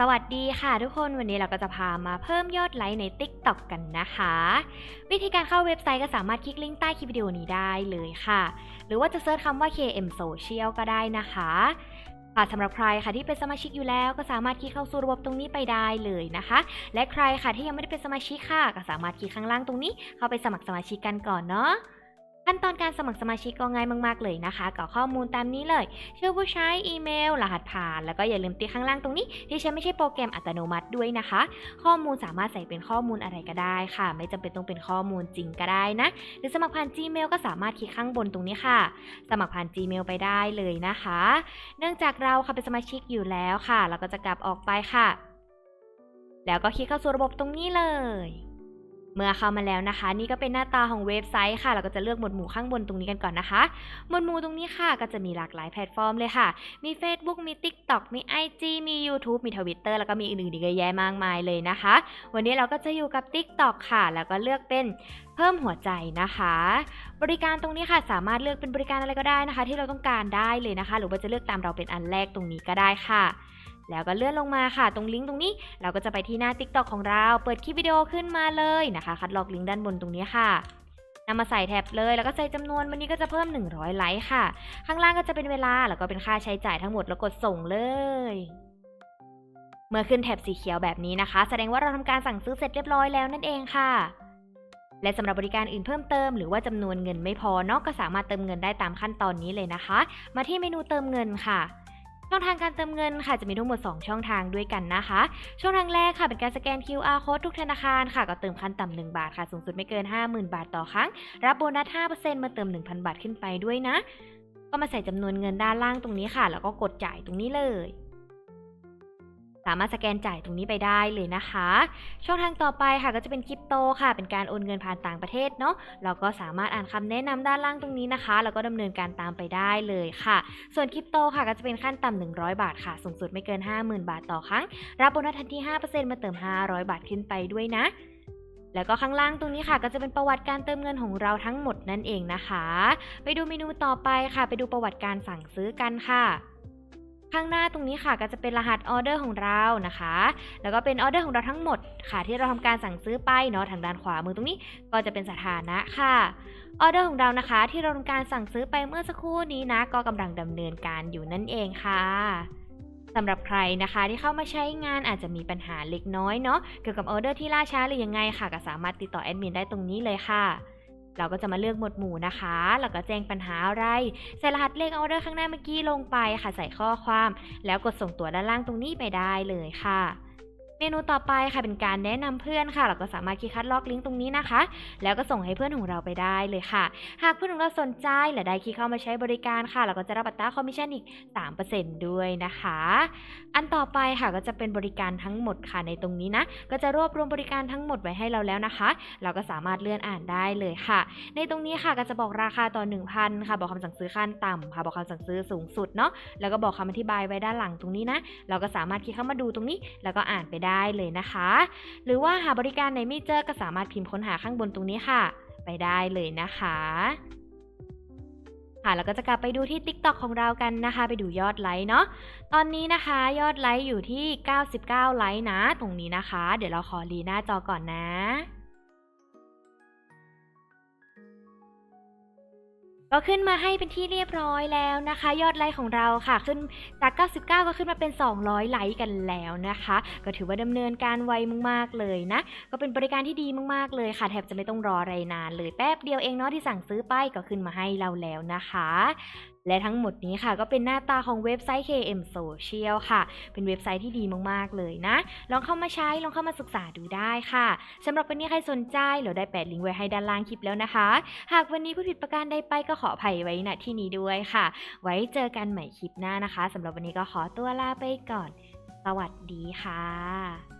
สวัสดีค่ะทุกคนวันนี้เราก็จะพามาเพิ่มยอดไลค์ใน TikTok กันนะคะ วิธีการเข้าเว็บไซต์ก็สามารถคลิกลิงก์ใต้คลิปวิดีโอนี้ได้เลยค่ะ หรือว่าจะเซิร์ชคำว่า KM Social ก็ได้นะคะค่ะสำหรับใครค่ะที่เป็นสมาชิกอยู่แล้ว ก็สามารถคลิกเข้าสู่ระบบตรงนี้ไปได้เลยนะคะ และใครค่ะที่ยังไม่ได้เป็นสมาชิกค่ะ ก็สามารถคลิกข้างล่างตรงนี้ เข้าไปสมัครสมาชิกกันก่อนเนาะ ขั้นตอนการสมัครสมาชิกก็ง่ายมากๆเลยนะคะกรอกข้อมูลตามนี้เลย ชื่อผู้ใช้อีเมล รหัสผ่าน แล้วก็อย่าลืมติ๊กข้างล่างตรงนี้ ที่ใช้ไม่ใช่โปรแกรมอัตโนมัติด้วยนะคะ ข้อมูลสามารถใส่เป็นข้อมูลอะไรก็ได้ค่ะ ไม่จำเป็นต้องเป็นข้อมูลจริงก็ได้นะ หรือสมัครผ่าน Gmail ก็สามารถคลิกข้างบนตรงนี้ค่ะ สมัครผ่าน Gmail ไปได้เลยนะคะ เนื่องจากเราค่ะเป็นสมาชิกอยู่แล้วค่ะ เราก็จะกลับออกไปค่ะ แล้วก็คลิกเข้าสู่ระบบตรงนี้เลย เมื่อเข้ามาแล้วนะคะ นี่ก็เป็นหน้าตาของเว็บไซต์ค่ะ เราก็จะเลือกหมวดหมู่ข้างบนตรงนี้กันก่อนนะคะ หมวดหมู่ตรงนี้ค่ะ ก็จะมีหลากหลายแพลตฟอร์มเลยค่ะ มี Facebook มี TikTok มี IG มี YouTube มี Twitter แล้วก็มีอื่นๆอีกเยอะแยะมากมายเลยนะคะ วันนี้เราก็จะอยู่กับ TikTok ค่ะ แล้วก็เลือกเป็นเพิ่มหัวใจนะคะ บริการตรงนี้ค่ะสามารถเลือกเป็นบริการอะไรก็ได้นะคะ ที่เราต้องการได้เลยนะคะ หรือว่าจะเลือกตามเราเป็นอันแรกตรงนี้ก็ได้ค่ะ แล้วก็เลื่อนลงมาค่ะ ตรงลิงก์ตรงนี้ เราก็จะไปที่หน้า TikTok ของเรา เปิดคลิปวิดีโอขึ้นมาเลยนะคะ คัดลอกลิงก์ด้านบนตรงนี้ค่ะนำมาใส่แท็บเลย แล้วก็ใส่จำนวนวันนี้ก็จะเพิ่ม 100 ไลค์ค่ะ ข้างล่างก็จะเป็นเวลา แล้วก็เป็นค่าใช้จ่ายทั้งหมด แล้วกดส่งเลย เมื่อขึ้นแท็บสีเขียวแบบนี้นะคะ แสดงว่าเราทำการสั่งซื้อเสร็จเรียบร้อยแล้วนั่นเองค่ะและสำหรับบริการอื่นเพิ่มเติมหรือว่าจำนวนเงินไม่พอเนาะก็สามารถเติมเงินได้ตามขั้นตอนนี้เลยนะคะ มาที่เมนูเติมเงินค่ะ ช่องทางการเติมเงินค่ะจะมีทั้งหมด 2 ช่องทางด้วยกันนะคะ ช่องทางแรกค่ะเป็นการสแกน QR code ทุกธนาคารค่ะ ก็เติมขั้นต่ำ1บาทค่ะ สูงสุดไม่เกิน 50,000 บาทต่อครั้ง รับโบนัส 5%มาเติม 1,000 บาทขึ้นไปด้วยนะ ก็มาใส่จำนวนเงินด้านล่างตรงนี้ค่ะ แล้วก็กดจ่ายตรงนี้เลย สามารถสแกนจ่ายตรงนี้ไปได้เลยนะคะ ช่องทางต่อไปค่ะก็จะเป็นคริปโตค่ะ เป็นการโอนเงินผ่านต่างประเทศเนาะเราก็สามารถอ่านคำแนะนำด้านล่างตรงนี้นะคะ แล้วก็ดำเนินการตามไปได้เลยค่ะ ส่วนคริปโตค่ะก็จะเป็นขั้นต่ำ100 บาทค่ะ สูงสุดไม่เกิน 50,000 บาทต่อครั้ง รับโบนัสทันที5%มาเติม 500 บาทขึ้นไปด้วยนะแล้วก็ข้างล่างตรงนี้ค่ะก็จะเป็นประวัติการเติมเงินของเราทั้งหมดนั่นเองนะคะ ไปดูเมนูต่อไปค่ะ ไปดูประวัติการสั่งซื้อกันค่ะ ข้างหน้าตรงนี้ค่ะก็จะเป็นรหัสออเดอร์ของเรานะคะ แล้วก็เป็นออเดอร์ของเราทั้งหมดค่ะ ที่เราทำการสั่งซื้อไปเนาะทางด้านขวามือตรงนี้ก็จะเป็นสถานะค่ะออเดอร์ของเรานะคะ ที่เราทำการสั่งซื้อไปเมื่อสักครู่นี้นะ ก็กำลังดำเนินการอยู่นั่นเองค่ะสำหรับใครนะคะที่เข้ามาใช้งานอาจจะมีปัญหาเล็กน้อยเนาะเกี่ยวกับออเดอร์ที่ล่าช้าหรือยังไงค่ะ ก็สามารถติดต่อแอดมินได้ตรงนี้เลยค่ะ เราก็จะมาเลือกหมวดหมู่นะคะ แล้วก็แจ้งปัญหาอะไร ใส่รหัสเลขออเดอร์ข้างหน้าเมื่อกี้ลงไปค่ะ ใส่ข้อความ แล้วกดส่งตัวด้านล่างตรงนี้ไปได้เลยค่ะ เมนูต่อไปค่ะเป็นการแนะนำเพื่อนค่ะ เราก็สามารถคลิกคัดลอกลิงก์ตรงนี้นะคะ แล้วก็ส่งให้เพื่อนของเราไปได้เลยค่ะ หากเพื่อนของเราสนใจและได้คลิกเข้ามาใช้บริการค่ะ เราก็จะรับอัตราคอมมิชชั่นอีก 3%ด้วยนะคะ อันต่อไปค่ะก็จะเป็นบริการทั้งหมดค่ะในตรงนี้นะ ก็จะรวบรวมบริการทั้งหมดไว้ให้เราแล้วนะคะ เราก็สามารถเลื่อนอ่านได้เลยค่ะ ในตรงนี้ค่ะก็จะบอกราคาต่อ 1,000 ค่ะ บอกคำสั่งซื้อขั้นต่ำค่ะ บอกคำสั่งซื้อสูงสุดเนาะ แล้วก็บอกคำอธิบายไว้ด้านหลังตรงนี้นะ เราก็สามารถคลิกเข้ามาดูตรงนี้ แล้วก็อ่านไปได้ได้เลยนะคะ หรือว่าหาบริการไหนไม่เจอก็สามารถพิมพ์ค้นหาข้างบนตรงนี้ค่ะ ไปได้เลยนะคะค่ะแล้วก็จะกลับไปดูที่ TikTok ของเรากันนะคะ ไปดูยอดไลค์เนาะตอนนี้นะคะยอดไลค์อยู่ที่ 99 ไลค์นะ ตรงนี้นะคะ เดี๋ยวเราขอรีหน้าจอก่อนนะ ก็ขึ้นมาให้เป็นที่เรียบร้อยแล้วนะคะ ยอดไลค์ของเราค่ะ ขึ้นจาก 99 ก็ขึ้นมาเป็น 200 ไลค์กันแล้วนะคะ ก็ถือว่าดำเนินการไวมากๆเลยนะ ก็เป็นบริการที่ดีมากๆเลยค่ะแทบจะไม่ต้องรออะไรนานเลยแป๊บเดียวเองเนาะที่สั่งซื้อไปก็ขึ้นมาให้เราแล้วนะคะ และทั้งหมดนี้ค่ะก็เป็นหน้าตาของเว็บไซต์ KM Social ค่ะ เป็นเว็บไซต์ที่ดีมากๆเลยนะ ลองเข้ามาใช้ ลองเข้ามาศึกษาดูได้ค่ะสำหรับวันนี้ใครสนใจเราได้แปะลิงก์ไว้ให้ด้านล่างคลิปแล้วนะคะ หากวันนี้ผู้ผิดประการใดไปก็ขออภัยไว้ณที่นี้ด้วยค่ะ ไว้เจอกันใหม่คลิปหน้านะคะสำหรับวันนี้ก็ขอตัวลาไปก่อน สวัสดีค่ะ